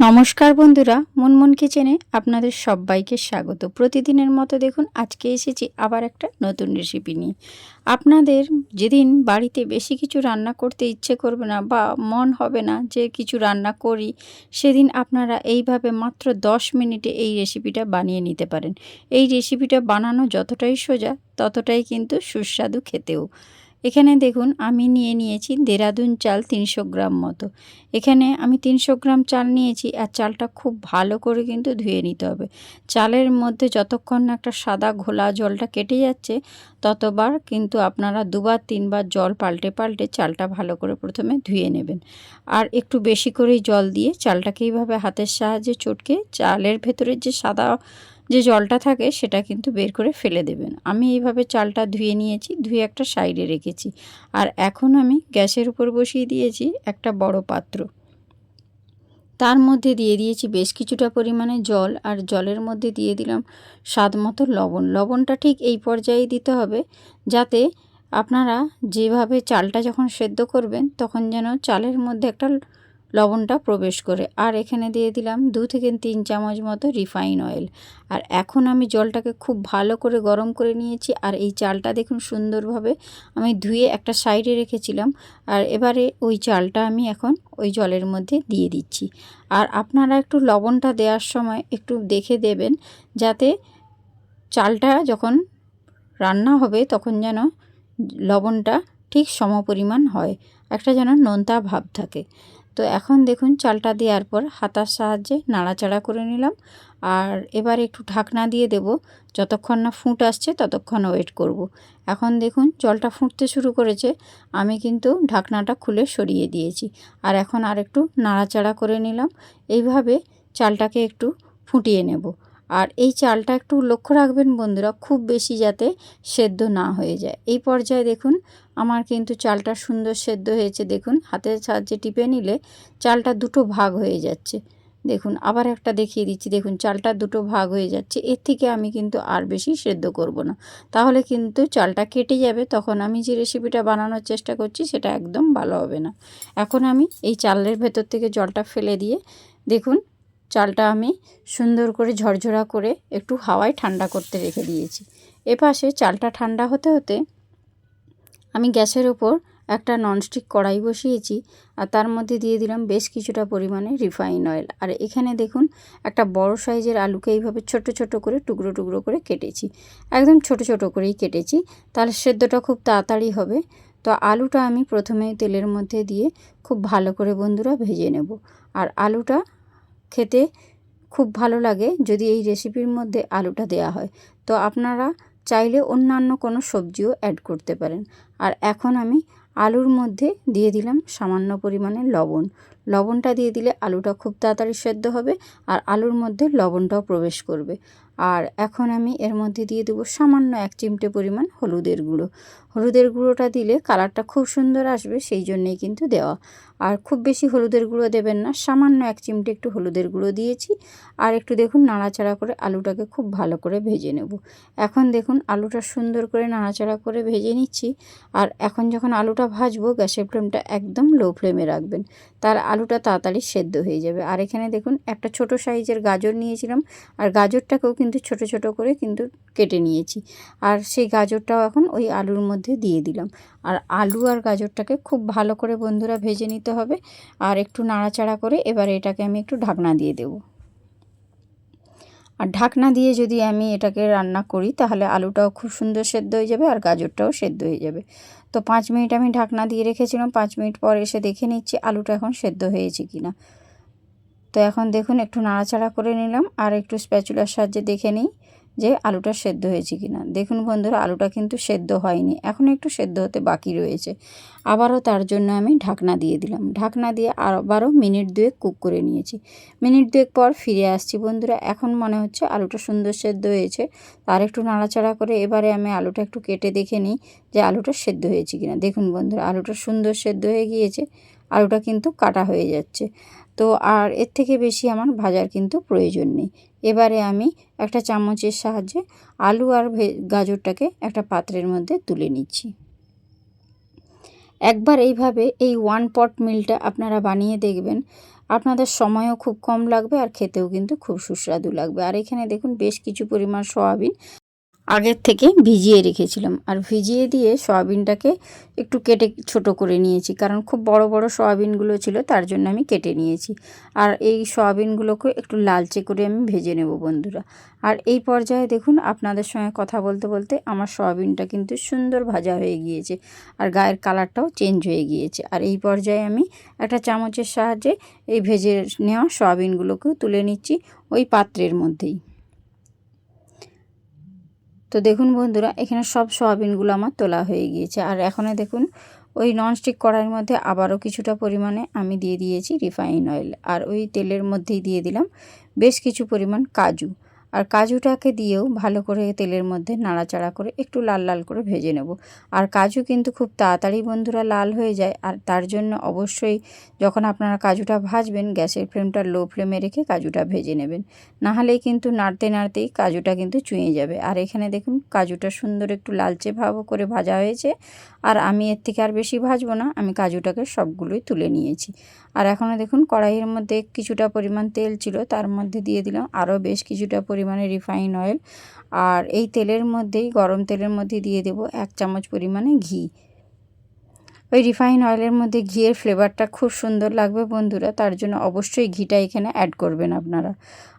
নমস্কার বন্ধুরা, মনমন কিচেনে আপনাদের সবাইকে স্বাগত। প্রতিদিনের মতো দেখুন, আজকে এসেছি আবার একটা নতুন রেসিপি নিয়ে। আপনাদের যেদিন বাড়িতে বেশি কিছু রান্না করতে ইচ্ছে করবে না বা মন হবে না যে কিছু রান্না করি, সেদিন আপনারা এইভাবে মাত্র 10 মিনিটে এই রেসিপিটা বানিয়ে নিতে পারেন। এই রেসিপিটা বানানো যতটাই সোজা, ততটাই কিন্তু সুস্বাদু খেতেও। এখানে দেখুন, আমি নিয়ে নিয়েছি দেরাদুন চাল তিনশো গ্রাম মতো। এখানে আমি তিনশো গ্রাম চাল নিয়েছি, আর চালটা খুব ভালো করে কিন্তু ধুয়ে নিতে হবে। চালের মধ্যে যতক্ষণ না একটা সাদা ঘোলা জলটা কেটে যাচ্ছে, ততবার কিন্তু আপনারা দুবার, তিনবার জল পাল্টে পাল্টে চালটা ভালো করে প্রথমে ধুয়ে নেবেন। আর একটু বেশি করেই জল দিয়ে চালটাকে এইভাবে হাতের সাহায্যে চটকে চালের ভেতরের যে সাদা যে জলটা থাকে সেটা কিন্তু বের করে ফেলে দেবেন। আমি এইভাবে চালটা ধুয়ে নিয়েছি, ধুয়ে একটা সাইডে রেখেছি। আর এখন আমি গ্যাসের উপর বসিয়ে দিয়েছি একটা বড় পাত্র। তার মধ্যে দিয়ে দিয়েছি বেশ কিছুটা পরিমাণে জল আর জলের মধ্যে দিয়ে দিলাম স্বাদ মতো লবণ। লবণটা ঠিক এই পর্যায়ে দিতে হবে যাতে আপনারা যেভাবে চালটা যখন সেদ্ধ করবেন তখন যেন চালের মধ্যে একটা লবণটা প্রবেশ করে। আর এখানে দিয়ে দিলাম দু থেকে তিন চামচ মতো রিফাইন অয়েল। আর এখন আমি জলটাকে খুব ভালো করে গরম করে নিয়েছি। আর এই চালটা দেখুন সুন্দরভাবে আমি ধুয়ে একটা সাইডে রেখেছিলাম। আর এবারে ওই চালটা আমি এখন ওই জলের মধ্যে দিয়ে দিচ্ছি। আর আপনারা একটু লবণটা দেওয়ার সময় একটু দেখে দেবেন, যাতে চালটা যখন রান্না হবে তখন যেন লবণটা ঠিক সমপরিমাণ হয়। একটা যেন নোনতা ভাব থাকে। তো এখন দেখুন চালটা দেওয়ার পর হাতার সাহায্যে নাড়াচাড়া করে নিলাম। আর এবার একটু ঢাকনা দিয়ে দেব। যতক্ষণ না ফুট আসছে ততক্ষণ ওয়েট করব। এখন দেখুন জলটা ফুটতে শুরু করেছে। আমি কিন্তু ঢাকনাটা খুলে সরিয়ে দিয়েছি। আর এখন আর একটু নাড়াচাড়া করে নিলাম। এইভাবে চালটাকে একটু ফুটিয়ে নেব। আর এই চালটা একটু লক্ষ্য রাখবেন বন্ধুরা, খুব বেশি যাতে সেদ্ধ না হয়ে যায়। এই পর্যায়ে দেখুন, আমার কিন্তু চালটা সুন্দর সেদ্ধ হয়েছে। দেখুন, হাতের সাহায্যে টিপে নিলে চালটা দুটো ভাগ হয়ে যাচ্ছে। দেখুন, আবার একটা দেখিয়ে দিচ্ছি। দেখুন, চালটা দুটো ভাগ হয়ে যাচ্ছে। এর থেকে আমি কিন্তু আর বেশি সেদ্ধ করব না। তাহলে কিন্তু চালটা কেটে যাবে। তখন আমি যে রেসিপিটা বানানোর চেষ্টা করছি, সেটা একদম ভালো হবে না। এখন আমি এই চালের ভেতর থেকে জলটা ফেলে দিয়ে, দেখুন চালটা আমি সুন্দর করে ঝরঝরা করে একটু হাওয়ায় ঠান্ডা করতে রেখে দিয়েছি। এপাশে চালটা ঠান্ডা হতে হতে আমি গ্যাসের ওপর একটা ননস্টিক কড়াই বসিয়েছি আর তার মধ্যে দিয়ে দিলাম বেশ কিছুটা পরিমাণে রিফাইন অয়েল। আর এখানে দেখুন একটা বড় সাইজের আলুকে এইভাবে ছোট ছোট করে টুকরো টুকরো করে কেটেছি। একদম ছোট ছোট করেই কেটেছি। তাহলে সেদ্ধটা খুব তাড়াতাড়ি হবে। তো আলুটা আমি প্রথমে তেলের মধ্যে দিয়ে খুব ভালো করে বন্ধুরা ভেজে নেব। আর আলুটা খেতে খুব ভালো লাগে যদি এই রেসিপির মধ্যে আলুটা দেয়া হয়। তো আপনারা চাইলে অন্যান্য কোনো সবজিও অ্যাড করতে পারেন। আর এখন আমি আলুর মধ্যে দিয়ে দিলাম সামান্য পরিমাণে লবণ। লবণটা দিয়ে দিলে আলুটা খুব তাড়াতাড়ি সেদ্ধ হবে আর আলুর মধ্যে লবণটাও প্রবেশ করবে। আর এখন আমি এর মধ্যে দিয়ে দেবো সামান্য এক চিমটে পরিমাণ হলুদের গুঁড়ো। হলুদের গুঁড়োটা দিলে কালারটা খুব সুন্দর আসবে, সেই জন্যেই কিন্তু দেওয়া। আর খুব বেশি হলুদের গুঁড়ো দেবেন না, সামান্য এক চিমটে একটু হলুদের গুঁড়ো দিয়েছি। আর একটু দেখুন নাড়াচাড়া করে আলুটাকে খুব ভালো করে ভেজে নেব। এখন দেখুন আলুটা সুন্দর করে নাড়াচাড়া করে ভেজে নিচ্ছি। আর এখন যখন আলুটা ভাজবো, গ্যাসের ফ্লেমটা একদম লো ফ্লেমে রাখবেন। তার আলুটা তাড়াতাড়ি সেদ্ধ হয়ে যাবে। আর এখানে দেখুন একটা ছোট সাইজের গাজর নিয়েছিলাম। আর গাজরটাকেও কিন্তু ছোট ছোট করে কিন্তু কেটে নিয়েছি। আর সেই গাজরটাও এখন ওই আলুর মধ্যে দিয়ে দিলাম। আর আলু আর গাজরটাকে খুব ভালো করে বন্ধুরা ভেজে নিতে হবে। আর একটু নাড়াচাড়া করে এবার এটাকে আমি একটু ঢাকনা দিয়ে দেব। আর ঢাকনা দিয়ে যদি আমি এটাকে রান্না করি, তাহলে আলুটাও খুব সুন্দর সেদ্ধ হয়ে যাবে আর গাজরটাও সেদ্ধ হয়ে যাবে। তো পাঁচ মিনিট আমি ঢাকনা দিয়ে রেখেছিলাম। পাঁচ মিনিট পর এসে দেখে নিচ্ছি আলুটা এখন সেদ্ধ হয়েছে কি না তো এখন দেখুন, একটু নাড়াচাড়া করে নিলাম আর একটু স্প্যাচুলার সাহায্যে দেখে নিই যে আলুটা সেদ্ধ হয়েছে কি না দেখুন বন্ধুরা, আলুটা কিন্তু সেদ্ধ হয়নি এখন একটু সেদ্ধ হতে বাকি রয়েছে। আবারও তার জন্য আমি ঢাকনা দিয়ে দিলাম। ঢাকনা দিয়ে আবারও মিনিট দুয়েক কুক করে নিয়েছি। মিনিট দুয়েক পর ফিরে আসছি বন্ধুরা, এখন মনে হচ্ছে আলুটা সুন্দর সেদ্ধ হয়েছে। আর একটু নাড়াচাড়া করে এবারে আমি আলুটা একটু কেটে দেখে নিই যে আলুটা সেদ্ধ হয়েছে কিনা। দেখুন বন্ধুরা, আলুটা সুন্দর সেদ্ধ হয়ে গিয়েছে। আলুটা কিন্তু কাটা হয়ে যাচ্ছে। তো আর এর থেকে বেশি আমার ভাজার কিন্তু প্রয়োজন নেই। এবারে আমি একটা চামচের সাহায্যে আলু আর গাজরটাকে একটা পাত্রের মধ্যে তুলে নিচ্ছি। একবার এইভাবে এই ওয়ান পট মিলটা আপনারা বানিয়ে দেখবেন। আপনাদের সময়ও খুব কম লাগবে আর খেতেও কিন্তু খুব সুস্বাদু লাগবে। আর এখানে দেখুন বেশ কিছু পরিমাণ সয়াবিন আগের থেকে ভিজিয়ে রেখেছিলাম। আর ভিজিয়ে দিয়ে সয়াবিনটাকে একটু কেটে ছোট করে নিয়েছি, কারণ খুব বড় বড় সয়াবিনগুলো ছিল, তার জন্য আমি কেটে নিয়েছি। আর এই সয়াবিনগুলোকে একটু লালচে করে আমি ভেজে নেব বন্ধুরা। আর এই পর্যায়ে দেখুন, আপনাদের সঙ্গে কথা বলতে বলতে আমার সয়াবিনটা কিন্তু সুন্দর ভাজা হয়ে গিয়েছে, আর গায়ের কালারটাও চেঞ্জ হয়ে গিয়েছে। আর এই পর্যায়ে আমি একটা চামচের সাহায্যে এই ভেজে নেওয়া সয়াবিনগুলোকেও তুলে নিচ্ছি ওই পাত্রের মধ্যেই। তো দেখুন বন্ধুরা, এখানে সব সোয়াবিনগুলো আমার তোলা হয়ে গিয়েছে। আর এখানে দেখুন, ওই ননস্টিক কড়াইয়ের মধ্যে আবারও কিছুটা পরিমাণে আমি দিয়ে দিয়েছি রিফাইন অয়েল আর ওই তেলের মধ্যেই দিয়ে দিলাম বেশ কিছু পরিমাণ কাজু। আর কাজুটাকে দিয়েও ভালো করে তেলের মধ্যে নাড়াচাড়া করে একটু লাল লাল করে ভেজে নেব। আর কাজু কিন্তু খুব তাড়াতাড়ি বন্ধুরা লাল হয়ে যায় আর তার জন্য অবশ্যই যখন আপনারা কাজুটা ভাজবেন, গ্যাসের ফ্লেমটা লো ফ্লেমে রেখে কাজুটা ভেজে নেবেন। নাহলেই কিন্তু নাড়তে নাড়তেই কাজুটা কিন্তু চুঁয়ে যাবে। আর এখানে দেখুন কাজুটা সুন্দর একটু লালচে ভাব করে ভাজা হয়েছে। আর আমি এর থেকে আর বেশি ভাজবো না, আমি কাজুটাকে সবগুলোই তুলে নিয়েছি। আর এখনও দেখুন কড়াইয়ের মধ্যে কিছুটা পরিমাণ তেল ছিল, তার মধ্যে দিয়ে দিলাম আরও বেশ কিছুটা পরিমাণে রিফাইন অয়েল আর এই তেলের মধ্যেই, গরম তেলের মধ্যে দিয়ে দেব এক চামচ পরিমাণে ঘি। ওই রিফাইন অয়েলের মধ্যে ঘিয়ের ফ্লেভারটা খুব সুন্দর লাগবে বন্ধুরা, তার জন্য অবশ্যই ঘিটা এখানে অ্যাড করবেন আপনারা।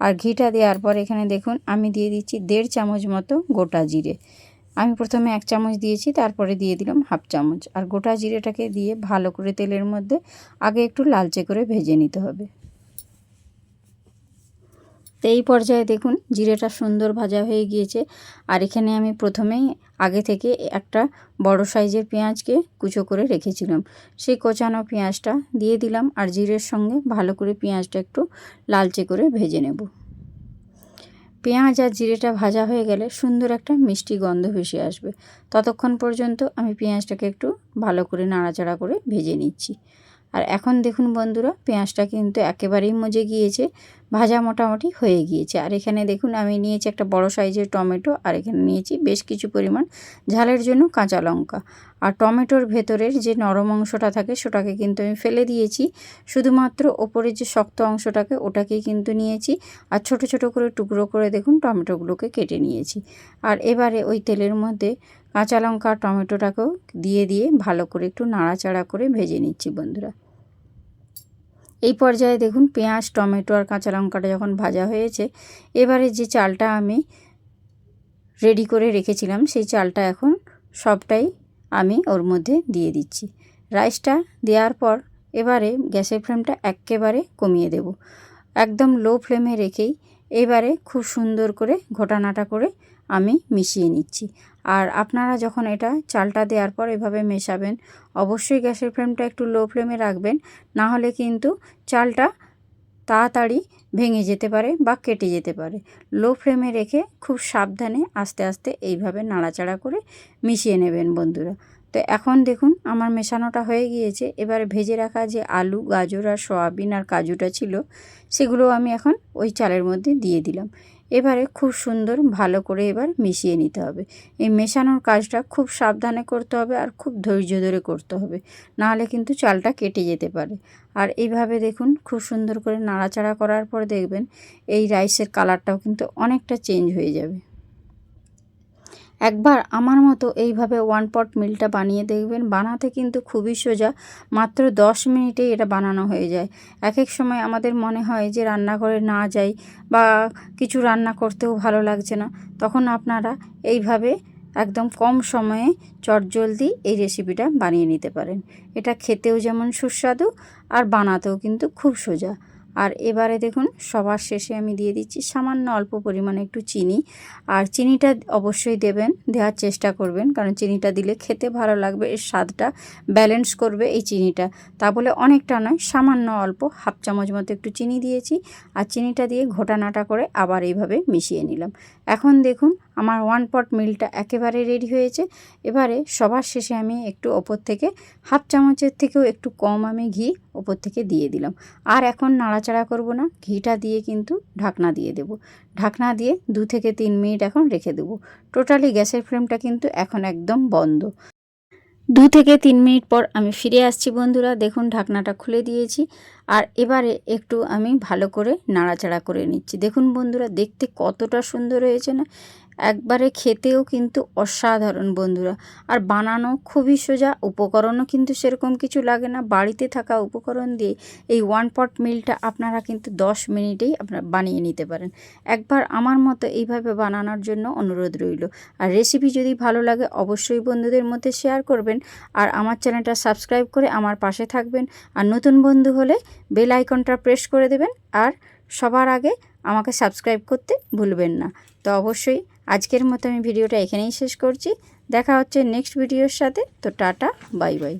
আর ঘিটা দেওয়ার পর এখানে দেখুন, আমি দিয়ে দিচ্ছি দেড় চামচ মতো গোটা জিরে। আমি প্রথমে এক চামচ দিয়েছি, তারপরে দিয়ে দিলাম হাফ চামচ। আর গোটা জিরেটাকে দিয়ে ভালো করে তেলের মধ্যে আগে একটু লালচে করে ভেজে নিতে হবে। তো এই পর্যায়ে দেখুন, জিরেটা সুন্দর ভাজা হয়ে গিয়েছে। আর এখানে আমি প্রথমেই আগে থেকে একটা বড় সাইজের পেঁয়াজকে কুচো করে রেখেছিলাম। সেই কোচানো পেঁয়াজটা দিয়ে দিলাম আর জিরের সঙ্গে ভালো করে পেঁয়াজটা একটু লালচে করে ভেজে নেব। পেঁয়াজ আর জিরেটা ভাজা হয়ে গেলে সুন্দর একটা মিষ্টি গন্ধ ভেসে আসবে। ততক্ষণ পর্যন্ত আমি পেঁয়াজটাকে একটু ভালো করে নাড়াচাড়া করে ভেজে নিচ্ছি। আর এখন দেখুন বন্ধুরা, পেঁয়াজটা কিন্তু একেবারেই মজে গিয়েছে। ভাজা মোটামুটি হয়ে গিয়েছে। আর এখানে দেখুন, আমি নিয়েছি একটা বড় সাইজের টমেটো, আর এখানে নিয়েছি বেশ কিছু পরিমাণ ঝালের জন্য কাঁচা লঙ্কা। আর টমেটোর ভেতরের যে নরম অংশটা থাকে, সেটাকে কিন্তু আমি ফেলে দিয়েছি। শুধুমাত্র ওপরের যে শক্ত অংশটাকে, ওটাকেই কিন্তু নিয়েছি। আর ছোট ছোট করে টুকরো করে দেখুন, টমেটোগুলোকে কেটে নিয়েছি। আর এবারে ওই তেলের মধ্যে কাঁচা লঙ্কা টমেটোটাকেও দিয়ে দিয়ে ভালো করে একটু নাড়াচাড়া করে ভেজে নিচ্ছি বন্ধুরা। এই পর্যায়ে দেখুন পেঁয়াজ, টমেটো আর কাঁচা লঙ্কাটা যখন ভাজা হয়েছে, এবারে যে চালটা আমি রেডি করে রেখেছিলাম, সেই চালটা এখন সবটাই আমি ওর মধ্যে দিয়ে দিচ্ছি। রাইসটা দেওয়ার পর এবারে গ্যাসের ফ্লেমটা একেবারে কমিয়ে দেব। একদম লো ফ্লেমে রেখেই এবারে খুব সুন্দর করে ঘটানাটা করে আমি মিশিয়ে নিচ্ছি। আর আপনারা যখন এটা চালটা দেওয়ার পর এভাবে মেশাবেন, অবশ্যই গ্যাসের ফ্লেমটা একটু লো ফ্লেমে রাখবেন, না হলে কিন্তু চালটা তাড়াতাড়ি ভেঙে যেতে পারে বা কেটে যেতে পারে। লো ফ্লেমে রেখে খুব সাবধানে আস্তে আস্তে এইভাবে নাড়াচাড়া করে মিশিয়ে নেবেন বন্ধুরা। তো এখন দেখুন আমার মেশানোটা হয়ে গিয়েছে। এবারে ভেজে রাখা যে আলু, গাজর আর সয়াবিন আর কাজুটা ছিল, সেগুলো আমি এখন ওই চালের মধ্যে দিয়ে দিলাম। এবারে খুব সুন্দর, ভালো করে এবার মিশিয়ে নিতে হবে। এই মেশানোর কাজটা খুব সাবধানে করতে হবে আর খুব ধৈর্য ধরে করতে হবে। নাহলে কিন্তু চালটা কেটে যেতে পারে। আর এইভাবে দেখুন, খুব সুন্দর করে নাড়াচাড়া করার পর দেখবেন এই রাইসের কালারটাও কিন্তু অনেকটা চেঞ্জ হয়ে যাবে। একবার আমার মতো এইভাবে ওয়ান পট মিলটা বানিয়ে দেখবেন। বানাতে কিন্তু খুবই সোজা, মাত্র দশ মিনিটেই এটা বানানো হয়ে যায়। এক এক সময় আমাদের মনে হয় যে রান্নাঘরে না যাই বা কিছু রান্না করতেও ভালো লাগছে না, তখন আপনারা এইভাবে একদম কম সময়ে চটজলদি এই রেসিপিটা বানিয়ে নিতে পারেন। এটা খেতেও যেমন সুস্বাদু আর বানাতেও কিন্তু খুব সোজা। আর এবারে দেখুন, সবার শেষে আমি দিয়ে দিচ্ছি সামান্য অল্প পরিমাণে একটু চিনি। আর চিনিটা অবশ্যই দেবেন, দেওয়ার চেষ্টা করবেন, কারণ চিনিটা দিলে খেতে ভালো লাগবে, এর স্বাদটা ব্যালেন্স করবে এই চিনিটা। তা বলে অনেকটা নয়, সামান্য অল্প, হাফ চামচ মতো একটু চিনি দিয়েছি আর চিনিটা দিয়ে ঘোটানাটা করে আবার এইভাবে মিশিয়ে নিলাম। এখন দেখুন, আমার ওয়ান পট মিলটা একেবারে রেডি হয়েছে। এবারে সবার শেষে আমি একটু ওপর থেকে, হাফ চামচের থেকেও একটু কম আমি ঘি ওপর থেকে দিয়ে দিলাম। আর এখন নাড়াচাড়া করব না, ঘিটা দিয়ে কিন্তু ঢাকনা দিয়ে দেব। ঢাকনা দিয়ে দু থেকে তিন মিনিট এখন রেখে দেবো। টোটালি গ্যাসের ফ্লেমটা কিন্তু এখন একদম বন্ধ। দু থেকে তিন মিনিট পর আমি ফিরে আসছি বন্ধুরা। দেখুন, ঢাকনাটা খুলে দিয়েছি। আর এবারে একটু আমি ভালো করে নাড়াচাড়া করে নিচ্ছি। দেখুন বন্ধুরা, দেখতে কতটা সুন্দর হয়েছে না? একবারে খেতেও কিন্তু অসাধারণ বন্ধুরা। আর বানানো খুবই সোজা, উপকরণও কিন্তু সেরকম কিছু লাগে না। বাড়িতে থাকা উপকরণ দিয়ে এই ওয়ান পট মিলটা আপনারা কিন্তু দশ মিনিটেই আপনারা বানিয়ে নিতে পারেন। একবার আমার মতো এইভাবে বানানোর জন্য অনুরোধ রইল। আর রেসিপি যদি ভালো লাগে, অবশ্যই বন্ধুদের মধ্যে শেয়ার করবেন। আর আমার চ্যানেলটা সাবস্ক্রাইব করে আমার পাশে থাকবেন। আর নতুন বন্ধু হলে বেল আইকনটা প্রেস করে দেবেন আর সবার আগে আমাকে সাবস্ক্রাইব করতে ভুলবেন না। তো অবশ্যই আজকের মতো আমি ভিডিওটা এখানেই শেষ করছি। দেখা হচ্ছে নেক্সট ভিডিওর সাথে। তো টাটা, বাই বাই।